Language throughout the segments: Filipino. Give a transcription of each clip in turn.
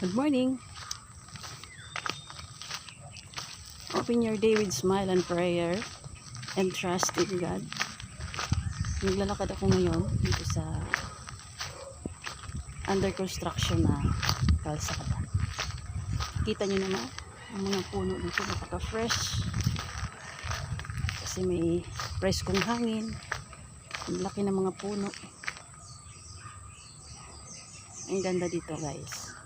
Good morning. Open your day with smile and prayer and trust in God. Naglalakad ako ngayon dito sa under construction na kalsada. Kita nyo naman ang mga puno dito napaka-fresh. Kasi may preskong hangin. Ang laki ng mga puno. Ang ganda dito guys.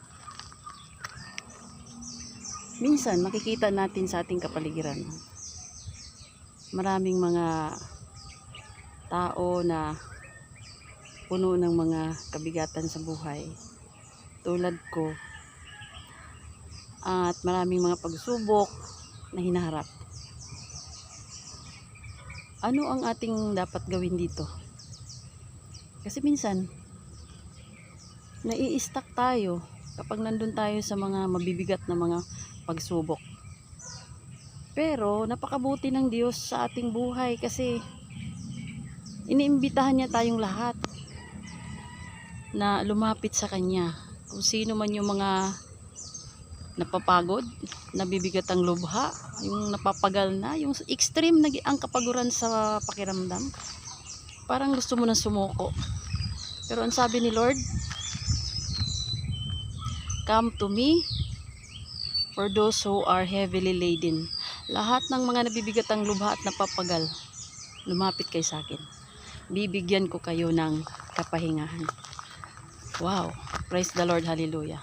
Minsan makikita natin sa ating kapaligiran. Maraming mga tao na puno ng mga kabigatan sa buhay. Tulad ko. At maraming mga pagsubok na hinaharap. Ano ang ating dapat gawin dito? Kasi minsan nai-stuck tayo kapag nandun tayo sa mga mabibigat na mga pagsubok. Pero napakabuti ng Diyos sa ating buhay kasi iniimbitahan niya tayong lahat na lumapit sa Kanya. Kung sino man yung mga napapagod, nabibigat ang lubha, yung napapagal na, yung extreme na ang kapaguran sa pakiramdam. Parang gusto mo na sumuko. Pero ang sabi ni Lord, Come to me for those who are heavily laden. Lahat ng mga nabibigat ang lubha at napapagal, lumapit kay sa akin. Bibigyan ko kayo ng kapahingahan. Wow! Praise the Lord, hallelujah.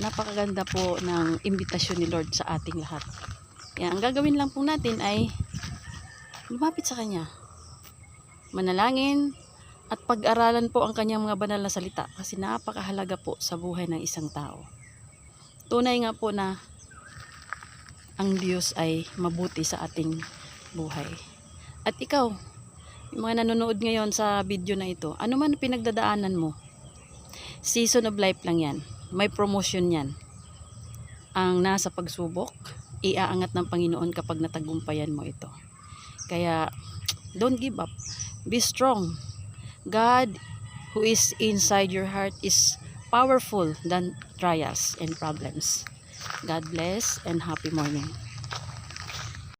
Napakaganda po ng imbitasyon ni Lord sa ating lahat. Kaya ang gagawin lang po natin ay lumapit sa Kanya. Manalangin at pag-aralan po ang kanyang mga banal na salita kasi napakahalaga po sa buhay ng isang tao. Tunay nga po na ang Diyos ay mabuti sa ating buhay. At ikaw, yung mga nanonood ngayon sa video na ito, ano man pinagdadaanan mo, season of life lang yan. May promotion yan. Ang nasa pagsubok, iaangat ng Panginoon kapag natagumpayan mo ito. Kaya, don't give up. Be strong. God who is inside your heart is powerful than trials and problems. God bless and happy morning.